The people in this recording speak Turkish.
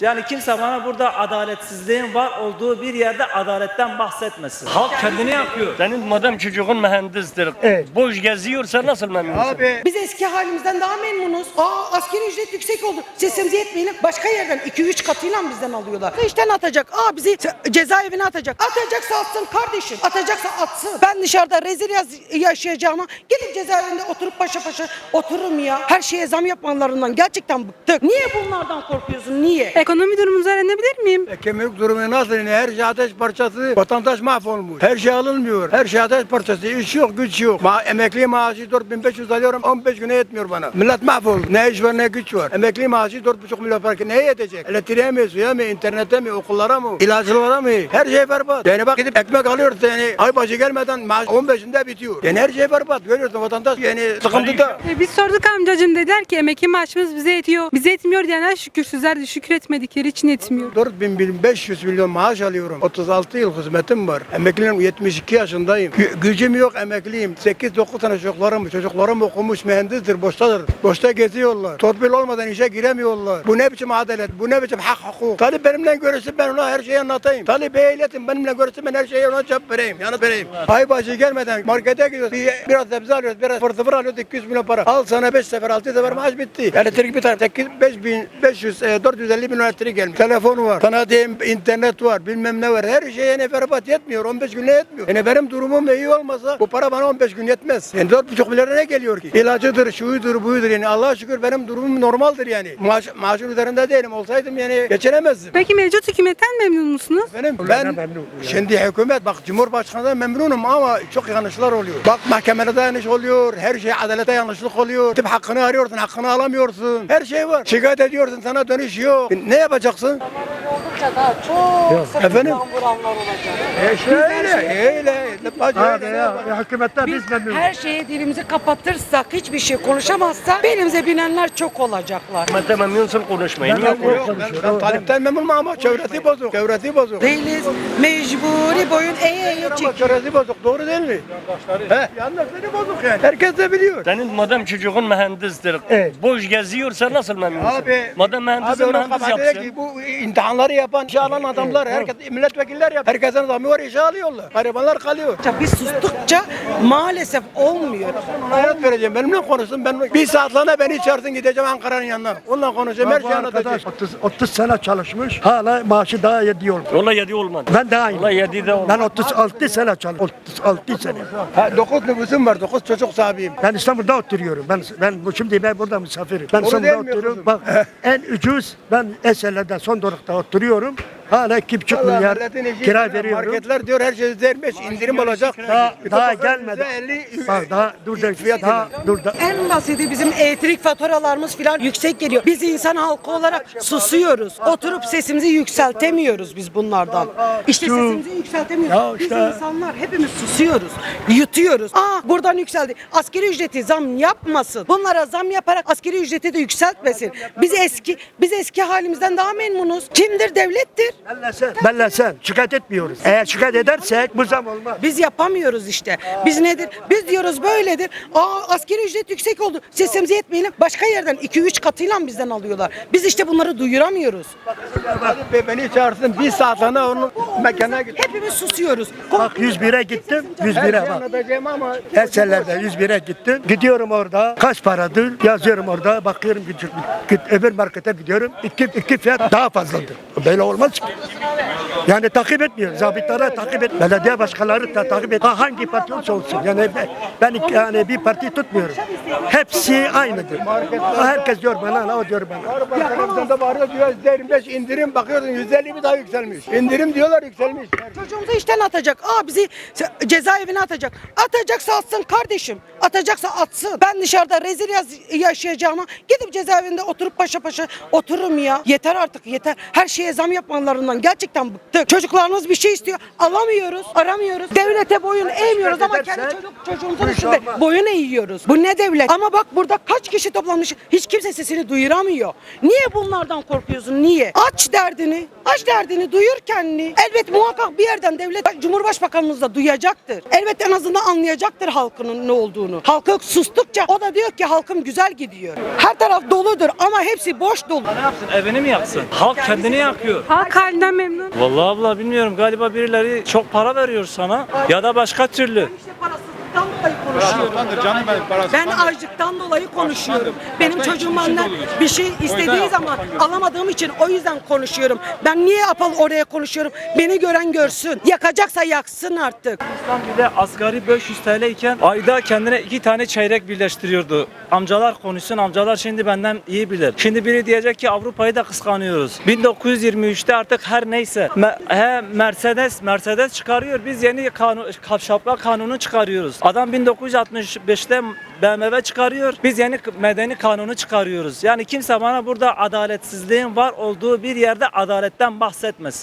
Yani kimse bana burada adaletsizliğin var olduğu bir yerde adaletten bahsetmesin. Halk kendini yapıyor. Senin madem çocuğun mühendistir. Evet. Boş geziyorsa nasıl memnunsun? Abi Biz eski halimizden daha memnunuz. Aa askeri ücret yüksek oldu. Sesimizi yetmeyelim. Başka yerden 2-3 katıyla bizden alıyorlar. İşten atacak. Aa bizi ce- cezaevine atacak. Atacaksa atsın kardeşim. Atacaksa atsın. Ben dışarıda rezil yaz- yaşayacağıma gidip cezaevinde oturup paşa paşa otururum ya. Her şeye zam yapmalarından gerçekten bıktık. Niye bunlardan korkuyorsun? Niye? Ekonomi durumunuzu öğrenebilir miyim? Ekonomik durumu nasıl? Yani her şey ateş parçası. Vatandaş mahvolmuş. Her şey alınmıyor. Her şey ateş parçası. İş yok, güç yok. Ma emekli maaşı 4500 alıyorum. 15 güne yetmiyor bana. Millet mahvoldu. Ne iş var ne güç var. Emekli maaşı 4,5 milyon fark. Neye yetecek? Elektriğe mi, suya mı, internete mi, okullara mı, ilaçlara mı? Her şey berbat. Yani bak gidip ekmek alıyoruz yani ay başı gelmeden maaş 15'inde bitiyor. Yani her şey berbat. Görüyorsun vatandaş yani sıkıntıda. E, Biz sorduk amcacığım dediler ki emekli maaşımız bize yetiyor. Bize yetmiyor diyenler şükürsüzler şükür etmedikleri için yetmiyor. 4500 milyon maaş alıyorum. 36 yıl hizmetim var. Emekliyim 72 yaşındayım. Gü- gücüm yok emekliyim. 8-9 tane çocuklarım, çocuklarım okumuş mühendisdir, boştadır. Boşta geziyorlar. Torpil olmadan işe giremiyorlar. Bu ne biçim adalet, bu ne biçim hak hukuk. Talip benimle görüşsün ben ona her şeyi anlatayım. Talip ehliyetim benimle görüşsün ben her şeyi ona cevap vereyim, yanıt vereyim. Ay başı gelmeden markete gidiyoruz. Bir, biraz sebze alıyoruz, biraz fır sıfır alıyoruz 200 milyon para. Al sana 5 sefer 6 sefer maaş bitti. Elektrik bir taraf 8, 5 500, e, 450 milyon elektrik gelmiş. Telefon var, sana diyeyim internet var, bilmem ne var. Her şeye ne berbat yetmiyor. 15 güne yetmiyor. Yani benim durumum iyi olmasa bu para bana 15 gün yetmez. Yani 4,5 milyara ne geliyor ki? İlacıdır, şuyudur, buyudur. Yani Allah'a şükür benim durumum normaldir yani. Maaş, maaşın üzerinde değilim. Olsaydım yani geçinemezdim. Peki mevcut hükümetten memnun musunuz? Benim ben şimdi hükümet bak Cumhurbaşkanı'ndan memnunum ama çok yanlışlar oluyor. Bak mahkemelerde yanlış oluyor. Her şey adalete yanlışlık oluyor. Tip hakkını arıyorsun, hakkını alamıyorsun. Her şey var. Şikayet ediyorsun, sana dönüş yok. Ne yapacaksın? Daha çok Efendim? vuranlar olacak. E şöyle, öyle. Bacı Abi öyle. ya, hükümetten Biz biz memnunuz. her şeye dilimizi kapatırsak, hiçbir şey konuşamazsak belimize binenler çok olacaklar. Madde memnunsun konuşmayın. Niye Yok, konuşuyorsun? ben, ben talipten memnunum ama çevresi bozuk. Çevresi bozuk. Değiliz. Mecburi boyun eğe eğe Ama çekiyor. çevresi bozuk. Doğru değil mi? He? Yandaşları bozuk yani. Herkes de biliyor. Senin madem çocuğun mühendistir. Evet. Boş geziyorsa nasıl memnunsun? Abi, madem mühendis abi onun mühendis kafasındaki yapsın. Bu imtihanları yapan, işe alan adamlar, herkes milletvekiller yap. Herkesin zamı var, işe alıyorlar. Garibanlar kalıyor. Biz sustukça maalesef olmuyor. Hayat vereceğim, benimle konuşsun. Ben bir saatliğine beni çağırsın gideceğim Ankara'nın yanına. Onunla konuşacağım, her Bu şeyi arkadaş anlatacağım. 30, 30 sene çalışmış. Hala maaşı daha yediyor. Yola yedi olmadı. Ben de aynı. Yola yedi de olmadı. Ben 36 sene çalıştım. 36 sene. Ha, dokuz nüfusum var, dokuz çocuk sahibiyim. Ben İstanbul'da oturuyorum. Ben ben bu şimdi ben burada misafirim. Ben değil İstanbul'da oturuyorum. Bak en ucuz ben Eserler'de son durakta oturuyorum diyorum. Hala 2,5 Vallahi milyar milletin işi kira veriyorum. Marketler diyor her şey üzermiş, indirim olacak. Daha, daha gelmedi. %50 Bak daha dur da fiyat daha dur da. En basiti bizim elektrik faturalarımız falan yüksek geliyor. Biz insan halkı olarak susuyoruz. Oturup sesimizi yükseltemiyoruz biz bunlardan. İşte Şu- sesimizi yükseltemiyoruz. Ya Biz işte- insanlar hepimiz susuyoruz. Yutuyoruz. Aa buradan yükseldi. Askeri ücreti zam yapmasın. Bunlara zam yaparak askeri ücreti de yükseltmesin. Biz eski biz eski halimizden daha memnunuz. Kimdir? Devlettir. Bellesen, bellesen. Şikayet etmiyoruz. Eğer şikayet edersek bu zam olmaz. Biz yapamıyoruz işte. Biz nedir? Biz diyoruz böyledir. Aa askeri ücret yüksek oldu. Sesimizi yetmeyelim. Başka yerden 2-3 katıyla bizden alıyorlar. Biz işte bunları duyuramıyoruz. Talip Bey beni çağırsın, bir saatliğine onun mekana git. Hepimiz susuyoruz. Bak 101'e gittim. Her 101'e şeyi bak. anlatacağım ama Eserlerde 101'e gittim. Gidiyorum orada. Kaç paradır? Yazıyorum orada. Bakıyorum küçük. Git, öbür markete gidiyorum. İki, iki fiyat daha fazladır. Böyle olmaz ki. Kim, kim, that. Yani takip etmiyor. Zabitlara takip et. Belediye başkanları da takip et. Ha, hangi parti olursa olsun. Yani ben, yani bir parti tutmuyorum. Hepsi aynıdır. Herkes diyor bana, o diyor bana. Televizyonda bağırıyor diyor %25 indirim bakıyorsun %50 bir daha yükselmiş. İndirim diyorlar yükselmiş. Çocuğumuzu işten atacak. Aa bizi cezaevine atacak. Atacaksa atsın kardeşim. Atacaksa atsın. Ben dışarıda rezil yaşayacağıma gidip cezaevinde oturup paşa paşa otururum ya. Yeter artık yeter. Her şeye zam yapmalarından gerçekten bıktık. Artık çocuklarımız bir şey istiyor. Alamıyoruz, aramıyoruz. Devlete boyun eğmiyoruz ama kendi çocuk çocuğumuzun üstünde boyun eğiyoruz. Bu ne devlet? Ama bak burada kaç kişi toplanmış. Hiç kimse sesini duyuramıyor. Niye bunlardan korkuyorsun? Niye? Aç derdini. Aç derdini duyur kendini. Elbet muhakkak bir yerden devlet Cumhurbaşkanımız da duyacaktır. Elbet en azından anlayacaktır halkının ne olduğunu. Halkı sustukça o da diyor ki halkım güzel gidiyor. Her taraf doludur ama hepsi boş dolu. Ne yapsın? Evini mi yaksın? Halk kendini yakıyor. Halk halinden memnun. Vallahi abla bilmiyorum galiba birileri çok para veriyor sana ya da başka türlü. Parasızlıktan dolayı konuşuyorum. Ben açlıktan dolayı konuşuyorum. Benim çocuğum benden bir şey istediği zaman alamadığım için o yüzden konuşuyorum. Ben niye apal oraya konuşuyorum? Beni gören görsün. Yakacaksa yaksın artık. İnsan bile asgari 500 TL iken ayda kendine iki tane çeyrek birleştiriyordu. Amcalar konuşsun, amcalar şimdi benden iyi bilir. Şimdi biri diyecek ki Avrupa'yı da kıskanıyoruz. 1923'te artık her neyse Me- he, Mercedes Mercedes çıkarıyor. Biz yeni kanun, kavşapla kanunu çıkarıyoruz. Adam 1965'te BMW çıkarıyor. Biz yeni medeni kanunu çıkarıyoruz. Yani kimse bana burada adaletsizliğin var olduğu bir yerde adaletten bahsetmesin.